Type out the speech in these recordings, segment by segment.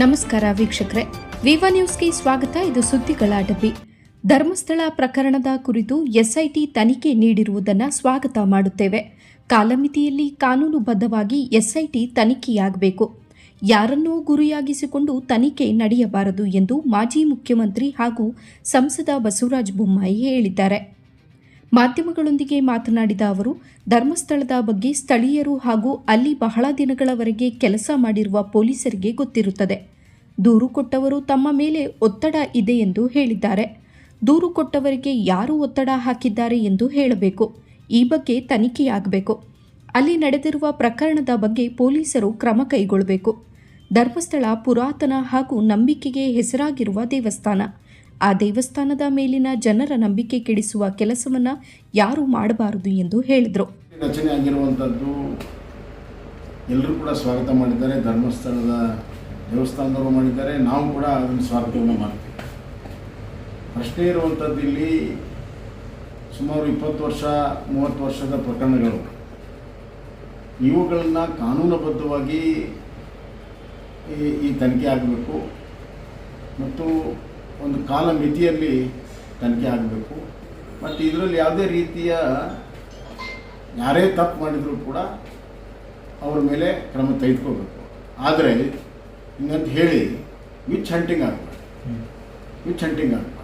ನಮಸ್ಕಾರ ವೀಕ್ಷಕರೇ. ವಿವಾ ನ್ಯೂಸ್ಗೆ ಸ್ವಾಗತ. ಇದು ಸುದ್ದಿಗಳ ಡಬ್ಬಿ ಧರ್ಮಸ್ಥಳ ಪ್ರಕರಣದ ಕುರಿತು ಎಸ್ಐಟಿ ತನಿಖೆ ನೀಡಿರುವುದನ್ನು ಸ್ವಾಗತ ಮಾಡುತ್ತೇವೆ. ಕಾಲಮಿತಿಯಲ್ಲಿ ಕಾನೂನುಬದ್ಧವಾಗಿ ಎಸ್ಐಟಿ ತನಿಖೆಯಾಗಬೇಕು. ಯಾರನ್ನೂ ಗುರಿಯಾಗಿಸಿಕೊಂಡು ತನಿಖೆ ನಡೆಯಬಾರದು ಎಂದು ಮಾಜಿ ಮುಖ್ಯಮಂತ್ರಿ ಹಾಗೂ ಸಂಸದ ಬಸವರಾಜ ಬೊಮ್ಮಾಯಿ ಹೇಳಿದ್ದಾರೆ. ಮಾಧ್ಯಮಗಳೊಂದಿಗೆ ಮಾತನಾಡಿದ ಅವರು, ಧರ್ಮಸ್ಥಳದ ಬಗ್ಗೆ ಸ್ಥಳೀಯರು ಹಾಗೂ ಅಲ್ಲಿ ಬಹಳ ದಿನಗಳವರೆಗೆ ಕೆಲಸ ಮಾಡಿರುವ ಪೊಲೀಸರಿಗೆ ಗೊತ್ತಿರುತ್ತದೆ. ದೂರು ಕೊಟ್ಟವರು ತಮ್ಮ ಮೇಲೆ ಒತ್ತಡ ಇದೆ ಎಂದು ಹೇಳಿದ್ದಾರೆ. ದೂರು ಕೊಟ್ಟವರಿಗೆ ಯಾರು ಒತ್ತಡ ಹಾಕಿದ್ದಾರೆ ಎಂದು ಹೇಳಬೇಕು. ಈ ಬಗ್ಗೆ ತನಿಖೆಯಾಗಬೇಕು. ಅಲ್ಲಿ ನಡೆದಿರುವ ಪ್ರಕರಣದ ಬಗ್ಗೆ ಪೊಲೀಸರು ಕ್ರಮ ಕೈಗೊಳ್ಳಬೇಕು. ಧರ್ಮಸ್ಥಳ ಪುರಾತನ ಹಾಗೂ ನಂಬಿಕೆಗೆ ಹೆಸರಾಗಿರುವ ದೇವಸ್ಥಾನ. ಆ ದೇವಸ್ಥಾನದ ಮೇಲಿನ ಜನರ ನಂಬಿಕೆ ಕೆಡಿಸುವ ಕೆಲಸವನ್ನು ಯಾರು ಮಾಡಬಾರದು ಎಂದು ಹೇಳಿದರು. ರಚನೆ ಆಗಿರುವಂಥದ್ದು ಎಲ್ಲರೂ ಕೂಡ ಸ್ವಾಗತ ಮಾಡಿದ್ದಾರೆ, ಧರ್ಮಸ್ಥಳದ ದೇವಸ್ಥಾನದವರು ಮಾಡಿದ್ದಾರೆ, ನಾವು ಕೂಡ ಅದನ್ನು ಸ್ವಾಗತವನ್ನು ಮಾಡ್ತೀವಿ. ಪ್ರಶ್ನೆ ಇರುವಂಥದ್ದು ಇಲ್ಲಿ ಸುಮಾರು ಇಪ್ಪತ್ತು ವರ್ಷ, ಮೂವತ್ತು ವರ್ಷದ ಪ್ರಕರಣಗಳು. ಇವುಗಳನ್ನು ಕಾನೂನುಬದ್ಧವಾಗಿ ಈ ತನಿಖೆ ಆಗಬೇಕು. ಮತ್ತು ಒಂದು ಕಾಲ ಮಿತಿಯಲ್ಲಿ ತನಿಖೆ ಆಗಬೇಕು. ಮತ್ತು ಇದರಲ್ಲಿ ಯಾವುದೇ ರೀತಿಯ ಯಾರೇ ತಪ್ಪು ಮಾಡಿದರೂ ಕೂಡ ಅವ್ರ ಮೇಲೆ ಕ್ರಮ ತೆಗೆದುಕೋಬೇಕು. ಆದರೆ ಹಿಂಗಂತ ಹೇಳಿ ವಿಚ್ ಹಂಟಿಂಗ್ ಆಗಬಾರ್ದು. ವಿಚ್ ಹಂಟಿಂಗ್ ಆಗಬಾರ್ದು.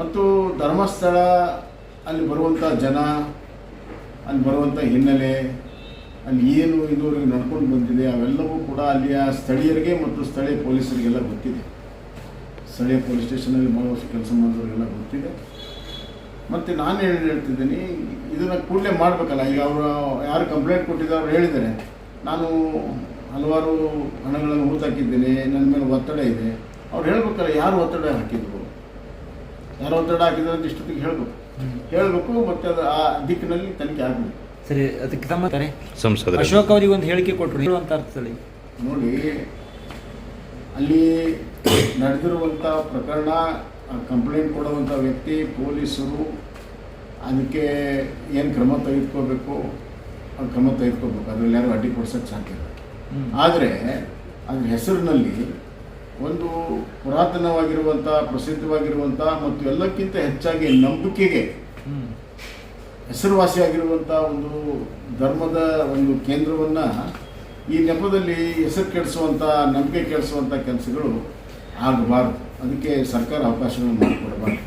ಮತ್ತು ಧರ್ಮಸ್ಥಳ ಅಲ್ಲಿ ಬರುವಂಥ ಜನ, ಅಲ್ಲಿ ಬರುವಂಥ ಹಿನ್ನೆಲೆ, ಅಲ್ಲಿ ಏನು ಇದುವರೆಗೆ ನಡ್ಕೊಂಡು ಬಂದಿದೆ, ಅವೆಲ್ಲವೂ ಕೂಡ ಅಲ್ಲಿಯ ಸ್ಥಳೀಯರಿಗೆ ಮತ್ತು ಸ್ಥಳೀಯ ಪೊಲೀಸರಿಗೆಲ್ಲ ಗೊತ್ತಿದೆ. ಸ್ಥಳೀಯ ಪೊಲೀಸ್ ಸ್ಟೇಷನಲ್ಲಿ ಮೂರು ವರ್ಷ ಕೆಲಸ ಮಾಡಿದವರಿಗೆಲ್ಲ ಗೊತ್ತಿದೆ. ಮತ್ತು ನಾನು ಏನು ಹೇಳ್ತಿದ್ದೀನಿ ಇದನ್ನು ಕೂಡಲೇ ಮಾಡಬೇಕಲ್ಲ. ಈಗ ಅವರು ಯಾರು ಕಂಪ್ಲೇಂಟ್ ಕೊಟ್ಟಿದ್ದಾರೆ ಅವ್ರು ಹೇಳಿದ್ದಾರೆ. ನಾನು ಹಲವಾರು ಹಣಗಳನ್ನು ಹೂತಾಕಿದ್ದೇನೆ ನನ್ನ ಮೇಲೆ ಒತ್ತಡ ಇದೆ. ಅವ್ರು ಹೇಳ್ಬೇಕಲ್ಲ ಯಾರು ಒತ್ತಡ ಹಾಕಿದ್ರು? ಯಾರು ಒತ್ತಡ ಹಾಕಿದ್ರು ಅಂತ ಇಷ್ಟೊತ್ತಿಗೆ ಹೇಳಬೇಕು. ಹೇಳಬೇಕು ಮತ್ತು ಅದು ಆ ದಿಕ್ಕಿನಲ್ಲಿ ತನಿಖೆ ಆಗಬೇಕು. ಸರಿ ಅದಕ್ಕೆ ತಮ್ಮ ಸಂಸದರು ಅಶೋಕ್ ಅವರಿಗೆ ಒಂದು ಹೇಳಿಕೆ ಕೊಟ್ಟರು ಅಂತ ಅರ್ಥದಲ್ಲಿ. ನೋಡಿ ಅಲ್ಲಿ ನಡೆದಿರುವಂಥ ಪ್ರಕರಣ ಕಂಪ್ಲೇಂಟ್ ಕೊಡುವಂಥ ವ್ಯಕ್ತಿ ಪೊಲೀಸರು ಅದಕ್ಕೆ ಏನು ಕ್ರಮ ತೆಗೆದುಕೋಬೇಕು ಆ ಕ್ರಮ ತೆಗೆದುಕೋಬೇಕು ಅದರಲ್ಲಿ ಯಾರು ಅಡ್ಡಿ ಕೊಡ್ಸೋಕ್ಕೆ ಸಾಧ್ಯ. ಆದರೆ ಅದ್ರ ಹೆಸರಿನಲ್ಲಿ ಒಂದು ಪುರಾತನವಾಗಿರುವಂಥ ಪ್ರಸಿದ್ಧವಾಗಿರುವಂಥ ಮತ್ತು ಎಲ್ಲಕ್ಕಿಂತ ಹೆಚ್ಚಾಗಿ ನಂಬಿಕೆಗೆ. ಹೆಸರುವಾಸಿಯಾಗಿರುವಂಥ ಒಂದು ಧರ್ಮದ ಒಂದು ಕೇಂದ್ರವನ್ನು ಈ ನೆಪದಲ್ಲಿ ಹೆಸರು ಕೆಡಿಸುವಂಥ ನಂಬಿಕೆ ಕೆಡಿಸುವಂಥ ಕೆಲಸಗಳು ಆಗಬಾರ್ದು ಅದಕ್ಕೆ ಸರ್ಕಾರ ಅವಕಾಶವನ್ನು ಮಾಡಿಕೊಡಬಾರ್ದು.